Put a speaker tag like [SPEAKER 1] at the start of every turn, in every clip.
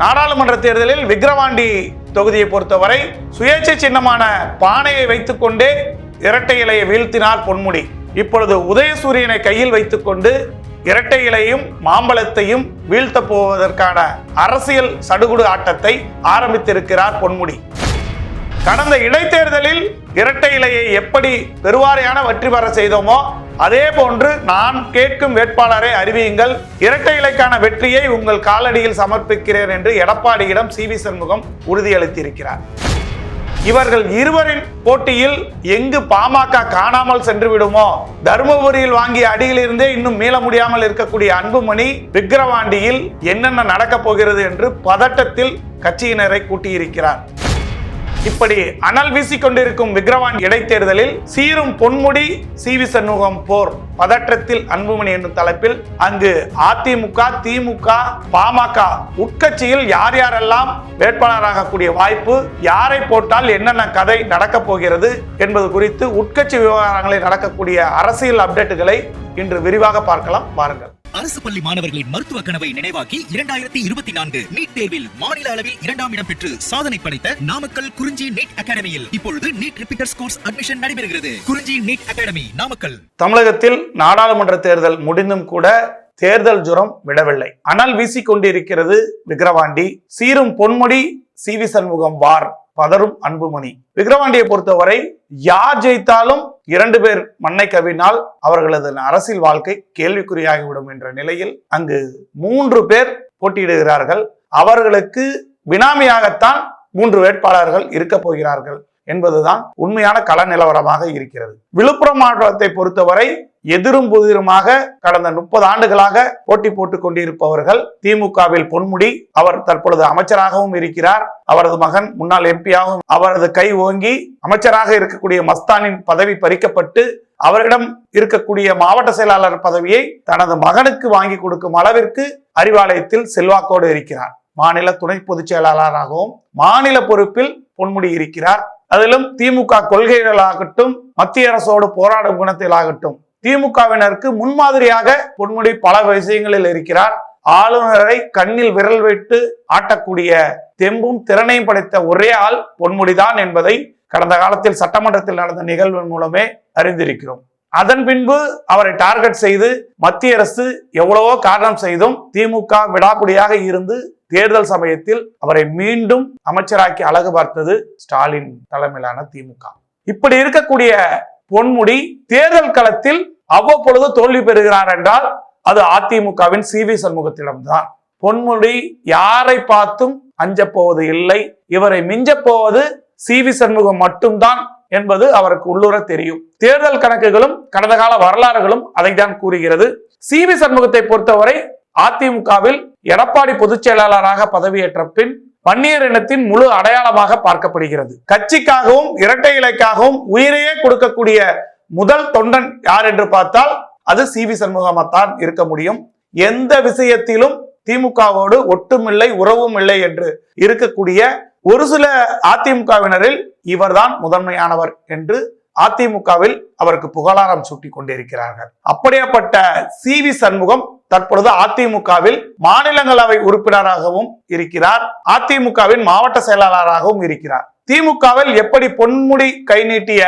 [SPEAKER 1] நாடாளுமன்ற தேர்தலில் விக்கிரவாண்டி தொகுதியை பொறுத்தவரை சுயேட்சை சின்னமான பானையை வைத்துக்கொண்டே இரட்டை இலையை வீழ்த்தினார் பொன்முடி. இப்பொழுது உதயசூரியனை கையில் வைத்துக்கொண்டு இரட்டை இலையும் மாம்பழத்தையும் வீழ்த்தப் போவதற்கான அரசியல் சடுகுடு ஆட்டத்தை ஆரம்பித்திருக்கிறார் பொன்முடி. கடந்த இடைத்தேர்தலில் இரட்டை இலையை எப்படி பெருவாரியான வெற்றி பெற செய்தோமோ அதே போன்று நான் கேட்கும் வேட்பாளரை அறிவியுங்கள். இரட்டை இலைக்கான வெற்றியை உங்கள் காலடியில் சமர்ப்பிக்கிறேன் என்று எடப்பாடியிடம் சி வி சண்முகம் உறுதியளித்திருக்கிறார். இவர்கள் இருவரின் போட்டியில் எங்கு பாமக காணாமல் சென்று விடுமோ தருமபுரியில் வாங்கிய அடியிலிருந்தே இன்னும் மீள முடியாமல் இருக்கக்கூடிய அன்புமணி விக்கிரவாண்டியில் என்னென்ன நடக்கப் போகிறது என்று பதட்டத்தில் கட்சியினரை கூட்டியிருக்கிறார். இப்படி அனல் வீசிக்கொண்டிருக்கும் விக்ரவான் இடைத்தேர்தலில் சீரும் பொன்முடி சி வி சண்முகம் போர் பதற்றத்தில் அன்புமணி என்னும் தலைப்பில் அங்கு அதிமுக திமுக பாமக உட்கட்சியில் யார் யாரெல்லாம் வேட்பாளராக கூடிய வாய்ப்பு யாரை போட்டால் என்னென்ன கதை நடக்கப் போகிறது என்பது குறித்து உட்கட்சி விவகாரங்களில் நடக்கக்கூடிய அரசியல் அப்டேட்டுகளை இன்று விரிவாக பார்க்கலாம். பாருங்கள்
[SPEAKER 2] அரசு பள்ளி மாணவர்களின் மருத்துவ கனவை நினைவாக்கி இரண்டாயிரத்தி இருபத்தி நான்கு நீட் தேர்வில் மாநில அளவில் இரண்டாம் இடம் பெற்று சாதனை படைத்த நாமக்கல் குறிஞ்சி நீட் அகாடமியில் இப்பொழுது நீட் ரிப்பீட்டர்ஸ் கோர்ஸ் அட்மிஷன் நடைபெறுகிறது. குறிஞ்சி நீட் அகாடமி நாமக்கல்.
[SPEAKER 1] தமிழகத்தில் நாடாளுமன்ற தேர்தல் முடிந்தும் கூட தேர்தல் ஜுரம் விடவில்லை. அனல் வீசிக் கொண்டிருக்கிறது விக்கிரவாண்டி. சீரும் Ponmudi C V Shanmugam war. பதரும் Anbumani. விக்ரவாண்டியை பொறுத்தவரை யார் ஜெயித்தாலும் இரண்டு பேர் மண்ணை கவினால் அவர்களது அரசியல் வாழ்க்கை கேள்விக்குறியாகிவிடும் என்ற நிலையில் அங்கு மூன்று பேர் போட்டியிடுகிறார்கள். அவர்களுக்கு பினாமியாகத்தான் மூன்று வேட்பாளர்கள் இருக்க போகிறார்கள் என்பதுதான் உண்மையான கள நிலவரமாக இருக்கிறது. விழுப்புரம் மாவட்டத்தை பொறுத்தவரை எதிரும் புதிருமாக கடந்த முப்பது ஆண்டுகளாக போட்டி போட்டுக் கொண்டிருப்பவர்கள் திமுகவில் பொன்முடி அவர் தற்பொழுது அமைச்சராகவும் இருக்கிறார். அவரது மகன் முன்னாள் எம்பியாகவும் அவரது கை ஓங்கி அமைச்சராக இருக்கக்கூடிய மஸ்தானின் பதவி பறிக்கப்பட்டு அவரிடம் இருக்கக்கூடிய மாவட்ட செயலாளர் பதவியை தனது மகனுக்கு வாங்கி கொடுக்கும் அளவிற்கு அறிவாலயத்தில் செல்வாக்கோடு இருக்கிறார். மாநில துணை பொதுச் செயலாளராகவும் மாநில பொறுப்பில் பொன்முடி இருக்கிறார். அதிலும் திமுக கொள்கைகளாகட்டும் மத்திய அரசோடு போராடும் குணத்திலாகட்டும் திமுகவினருக்கு முன்மாதிரியாக பொன்முடி பல விஷயங்களில் இருக்கிறார். ஆளுநரை கண்ணில் விரல் விட்டு ஆட்டக்கூடிய தெம்பும் திறனையும் படைத்த ஒரே ஆள் பொன்முடிதான் என்பதை கடந்த காலத்தில் சட்டமன்றத்தில் நடந்த நிகழ்வின் மூலமே அறிந்திருக்கிறோம். அதன் பின்பு அவரை டார்கெட் செய்து மத்திய அரசு எவ்வளவோ காரணம் செய்தும் திமுக விடாக்குடியாக இருந்து தேர்தல் சமயத்தில் அவரை மீண்டும் அமைச்சராக்கி அழகு பார்த்தது ஸ்டாலின் தலைமையிலான திமுக. இப்படி இருக்கக்கூடிய பொன்முடி தேர்தல் களத்தில் அவ்வப்பொழுது தோல்வி பெறுகிறார் என்றால் அது அதிமுகவின் சி வி சண்முகத்திடம்தான். பொன்முடி யாரை பார்த்தும் அஞ்ச போவது இல்லை இவரை மிஞ்சப் போவது சி வி சண்முகம் மட்டும்தான் என்பது அவருக்கு உள்ளுர தெரியும். தேர்தல் கணக்குகளும் கடந்த கால வரலாறுகளும் அதைத்தான் கூறுகிறது. சி வி சண்முகத்தை பொறுத்தவரை அதிமுகவில் எடப்பாடி பொதுச் செயலாளராக பதவியேற்ற பின் பன்னீர் இனத்தின் முழு அடையாளமாக பார்க்கப்படுகிறது. கட்சிக்காகவும் இரட்டை இலைக்காகவும் உயிரையே கொடுக்கக்கூடிய முதல் தொண்டன் யார் என்று பார்த்தால் அது சி வி சண்முகமாத்தான் இருக்க முடியும். எந்த விஷயத்திலும் திமுகவோடு ஒட்டுமில்லை உறவும் இல்லை என்று இருக்கக்கூடிய ஒரு சில அதிமுகவினரில் இவர்தான் முதன்மையானவர் என்று அதிமுகவில் அவருக்கு புகழாரம் சூட்டி கொண்டிருக்கிறார்கள் அப்படியாப்பட்ட சி வி சண்முகம் தற்பொழுது அதிமுகவில் மாநிலங்களவை உறுப்பினராகவும் இருக்கிறார். அதிமுகவின் மாவட்ட செயலாளராகவும் இருக்கிறார். திமுகவில் எப்படி பொன்முடி கை நீட்டிய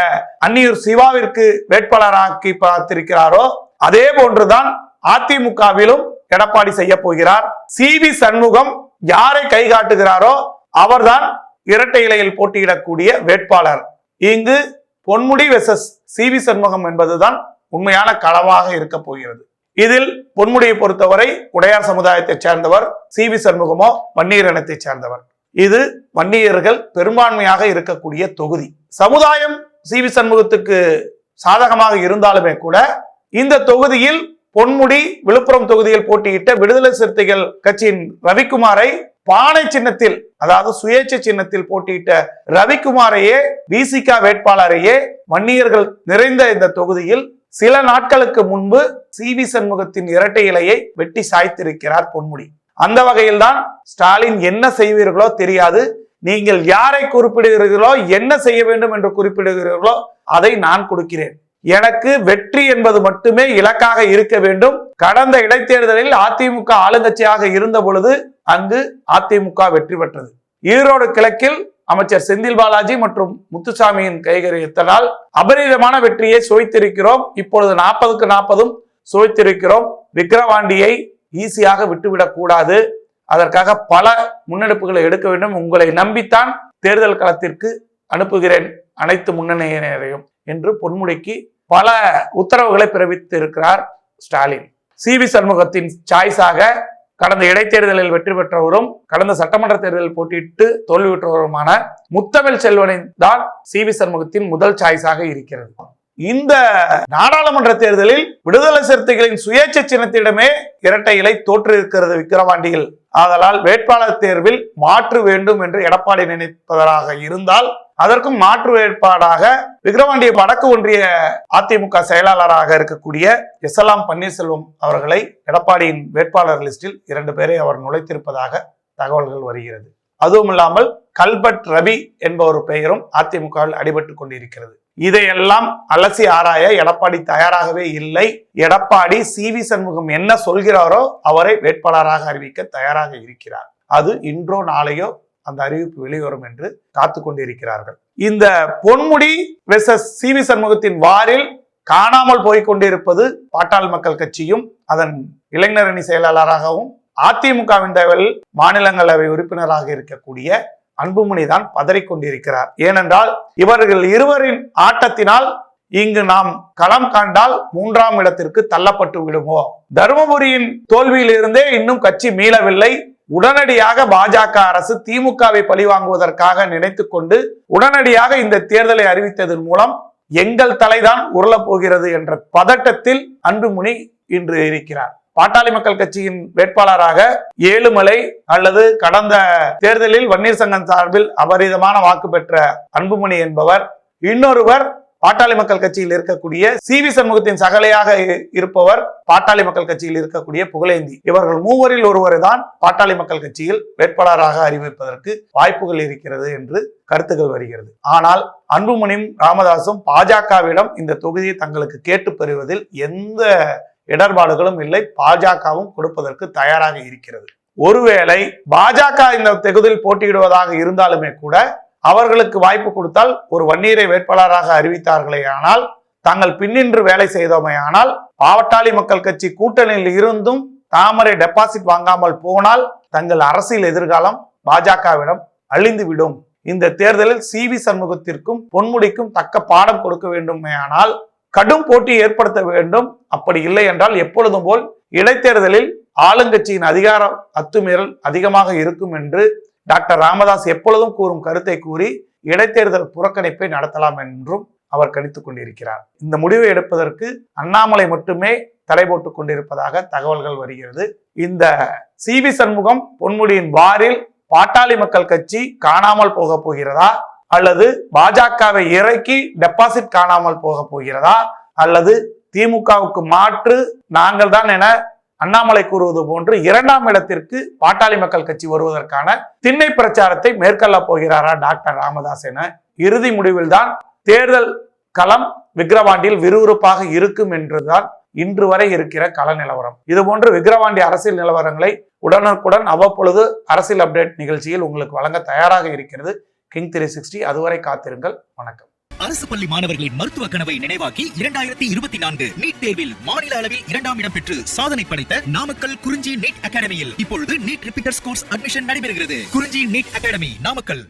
[SPEAKER 1] அந்நியூர் சிவாவிற்கு வேட்பாளராக்கி பார்த்திருக்கிறாரோ அதே போன்றுதான் அதிமுகவிலும் எடப்பாடி செய்ய போகிறார். சி வி சண்முகம் யாரை கை காட்டுகிறாரோ அவர்தான் இரட்டை இலையில் போட்டியிடக்கூடிய வேட்பாளர். இங்கு Ponmudi versus C V Shanmugam என்பதுதான் உண்மையான களமாக இருக்க போகிறது. இதில் பொன்முடியை பொறுத்தவரை உடையார் சமுதாயத்தைச் சேர்ந்தவர் சி வி சண்முகமோ வன்னியனத்தைச் சேர்ந்தவர். இது வன்னியர்கள் பெரும்பான்மையாக இருக்கக்கூடிய தொகுதி. சமுதாயம் சி வி சண்முகத்துக்கு சாதகமாக இருந்தாலுமே கூட இந்த தொகுதியில் பொன்முடி விழுப்புரம் தொகுதியில் போட்டியிட்ட விடுதலை சிறுத்தைகள் கட்சியின் ரவிக்குமாரை பானை சின்னத்தில் அதாவது சுயேட்சை சின்னத்தில் போட்டியிட்ட ரவிக்குமாரையே விசிகா வேட்பாளரையே வன்னியர்கள் நிறைந்த இந்த தொகுதியில் சில நாட்களுக்கு முன்பு சி வி சண்முகத்தின் இரட்டை இலையை வெட்டி சாய்த்திருக்கிறார் பொன்முடி. அந்த வகையில்தான் ஸ்டாலின் என்ன செய்வீர்களோ தெரியாது. நீங்கள் யாரை குறிப்பிடுகிறீர்களோ என்ன செய்ய வேண்டும் என்று குறிப்பிடுகிறீர்களோ அதை நான் கொடுக்கிறேன். எனக்கு வெற்றி என்பது மட்டுமே இலக்காக இருக்க வேண்டும். கடந்த இடைத்தேர்தலில் அதிமுக ஆளுங்கட்சியாக இருந்த பொழுது அங்கு அதிமுக வெற்றி பெற்றது. ஈரோடு கிழக்கில் அமைச்சர் செந்தில் பாலாஜி மற்றும் முத்துசாமியின் கைகரியத்தனால் அபரிதமான வெற்றியை சுவைத்திருக்கிறோம். இப்பொழுது நாற்பதுக்கு நாற்பதும் சுவைத்திருக்கிறோம். விக்கிரவாண்டியை ஈஸியாக விட்டுவிடக் கூடாது அதற்காக பல முன்னெடுப்புகளை எடுக்க வேண்டும். உங்களை நம்பித்தான் தேர்தல் களத்திற்கு அனுப்புகிறேன். அனைத்து முன்னணியினரையும் என்று பொன்முடிக்கு பல உத்தரவுகளை பிறப்பித்திருக்கிறார் ஸ்டாலின். சி வி சண்முகத்தின் சாய்ஸாக கடந்த இடைத்தேர்தலில் வெற்றி பெற்றவரும் கடந்த சட்டமன்ற தேர்தலில் போட்டியிட்டு தோல்வியுற்றவருமான முத்தமிழ் செல்வனின் தான் சி. வி. சண்முகத்தின் முதல் சாய்ஸாக இருக்கிறது. இந்த நாடாளுமன்ற தேர்தலில் விடுதலை சிறுத்தைகளின் சுயேட்சை சின்னத்திடமே இரட்டை இலை தோற்றிருக்கிறது விக்கிரவாண்டியில். ஆதலால் வேட்பாளர் தேர்வில் மாற்று வேண்டும் என்று எடப்பாடி நினைப்பதாக இருந்தால் அதற்கும் மாற்று வேட்பாடாக விக்ரவாண்டிய வடக்கு ஒன்றிய அதிமுக செயலாளராக இருக்கக்கூடிய எஸ்எல்லாம் பன்னீர்செல்வம் அவர்களை எடப்பாடியின் வேட்பாளர் லிஸ்டில் இரண்டு பேரை அவர் நுழைத்திருப்பதாக தகவல்கள் வருகிறது. அதுவும் இல்லாமல் கல்பட் ரவி என்பவர் பெயரும் அதிமுகவில் அடிபட்டு கொண்டிருக்கிறது. இதையெல்லாம் அலசி ஆராய எடப்பாடி தயாராகவே இல்லை. எடப்பாடி சி வி சண்முகம் என்ன சொல்கிறாரோ அவரை வேட்பாளராக அறிவிக்க தயாராக இருக்கிறார். அது இன்றோ நாளையோ அந்த அறிவிப்பு வெளிவரும் என்று காத்து கொண்டிருக்கிறார்கள். இந்த பொன்முடி வெசஸ் சி வி சண்முகத்தின் வாரில் காணாமல் போய்கொண்டிருப்பது பாட்டாள் மக்கள் கட்சியும் அதன் இளைஞரணி செயலாளராகவும் அதிமுகவின் தகவல் மாநிலங்களவை உறுப்பினராக இருக்கக்கூடிய அன்புமணி தான் பதறிக்கொண்டிருக்கிறார். ஏனென்றால் இவர்கள் இருவரின் ஆட்டத்தினால் இங்கு நாம் களம் காண்டால் மூன்றாம் இடத்திற்கு தள்ளப்பட்டு விடுமோ? தருமபுரியின் தோல்வியிலிருந்தே இன்னும் கட்சி மீளவில்லை. உடனடியாக பாஜக அரசு திமுகவை பழிவாங்குவதற்காக நினைத்து கொண்டு உடனடியாக இந்த தேர்தலை அறிவித்ததன் மூலம் எங்கள் தலைதான் உருளப் போகிறது என்ற பதட்டத்தில் அன்புமணி இன்று இருக்கிறார். பாட்டாளி மக்கள் கட்சியின் வேட்பாளராக ஏழுமலை அல்லது கடந்த தேர்தலில் வன்னீர் சங்கம் சார்பில் அபரிதமான வாக்கு பெற்ற அன்புமணி என்பவர் இன்னொருவர் பாட்டாளி மக்கள் கட்சியில் இருக்கக்கூடிய சி வி சண்முகத்தின் சகலையாக இருப்பவர் பாட்டாளி மக்கள் கட்சியில் இருக்கக்கூடிய புகழேந்தி. இவர்கள் மூவரில் ஒருவரை தான் பாட்டாளி மக்கள் கட்சியில் வேட்பாளராக அறிவிப்பதற்கு வாய்ப்புகள் இருக்கிறது என்று கருத்துக்கள் வருகிறது. ஆனால் அன்புமணியும் ராமதாசும் பாஜகவிடம் இந்த தொகுதியை தங்களுக்கு கேட்டு பெறுவதில் எந்த இடர்பாடுகளும் இல்லை. பாஜகவும் கொடுப்பதற்கு தயாராக இருக்கிறது. ஒருவேளை பாஜக இந்த தொகுதியில் போட்டியிடுவதாக இருந்தாலுமே கூட அவர்களுக்கு வாய்ப்பு கொடுத்தால் ஒரு வன்னியரை வேட்பாளராக அறிவித்தார்களே ஆனால் தாங்கள் பின்னின்று வேலை செய்தோமையானால் பாவட்டாளி மக்கள் கட்சி கூட்டணியில் இருந்தும் தாமரை டெபாசிட் வாங்காமல் போனால் தங்கள் அரசியல் எதிர்காலம் பாஜகவிடம் அழிந்து விடும். இந்த தேர்தலில் சி வி சண்முகத்திற்கும் பொன்முடிக்கும் தக்க பாடம் கொடுக்க வேண்டுமேயானால் கடும் போட்டி ஏற்படுத்த வேண்டும். அப்படி இல்லை என்றால் எப்பொழுதும் போல் இடைத்தேர்தலில் ஆளுங்கட்சியின் அதிகார அத்துமீறல் அதிகமாக இருக்கும் என்று டாக்டர் ராமதாஸ் எப்பொழுதும் கூறும் கருத்தை கூறி இடைத்தேர்தல் புறக்கணிப்பை நடத்தலாம் என்றும் அவர் கணித்துக் கொண்டிருக்கிறார். இந்த முடிவை எடுப்பதற்கு அண்ணாமலை மட்டுமே தடை போட்டுக் கொண்டிருப்பதாக தகவல்கள் வருகிறது. இந்த சி வி சண்முகம் பொன்முடியின் வாரில் பாட்டாளி மக்கள் கட்சி காணாமல் போக போகிறதா? அல்லது பாஜகவை இறக்கி டெபாசிட் காணாமல் போக போகிறதா? அல்லது திமுகவுக்கு மாற்று நாங்கள் தான் என அண்ணாமலை கூறுவது போன்று இரண்டாம் இடத்திற்கு பாட்டாளி மக்கள் கட்சி வருவதற்கான திண்ணை பிரச்சாரத்தை மேற்கொள்ள போகிறாரா டாக்டர் ராமதாஸ் என இறுதி முடிவில்தான் தேர்தல் களம் விக்கிரவாண்டியில் விறுவிறுப்பாக இருக்கும் என்றுதான் இன்று வரை இருக்கிற கள நிலவரம். இதுபோன்று விக்கிரவாண்டி அரசியல் நிலவரங்களை உடனுக்குடன் அவ்வப்பொழுது அரசியல் அப்டேட் நிகழ்ச்சியில் உங்களுக்கு வழங்க தயாராக இருக்கிறது. கிங் த்ரீ சிக்ஸ்டி அதுவரை காத்திருங்கள். வணக்கம்.
[SPEAKER 2] அரசு பள்ளி மாணவர்களின் மருத்துவ கனவை நினைவாக்கி இரண்டாயிரத்தி இருபத்தி நான்கு நீட் தேர்வில் மாநில அளவில் இரண்டாம் இடம் பெற்று சாதனை படைத்த நாமக்கல் குறிஞ்சி நீட் அகாடமியில் இப்பொழுது நீட் ரிப்பீட்டர்ஸ் கோர்ஸ் அட்மிஷன் நடைபெறுகிறது. குறிஞ்சி நீட் அகாடமி நாமக்கல்.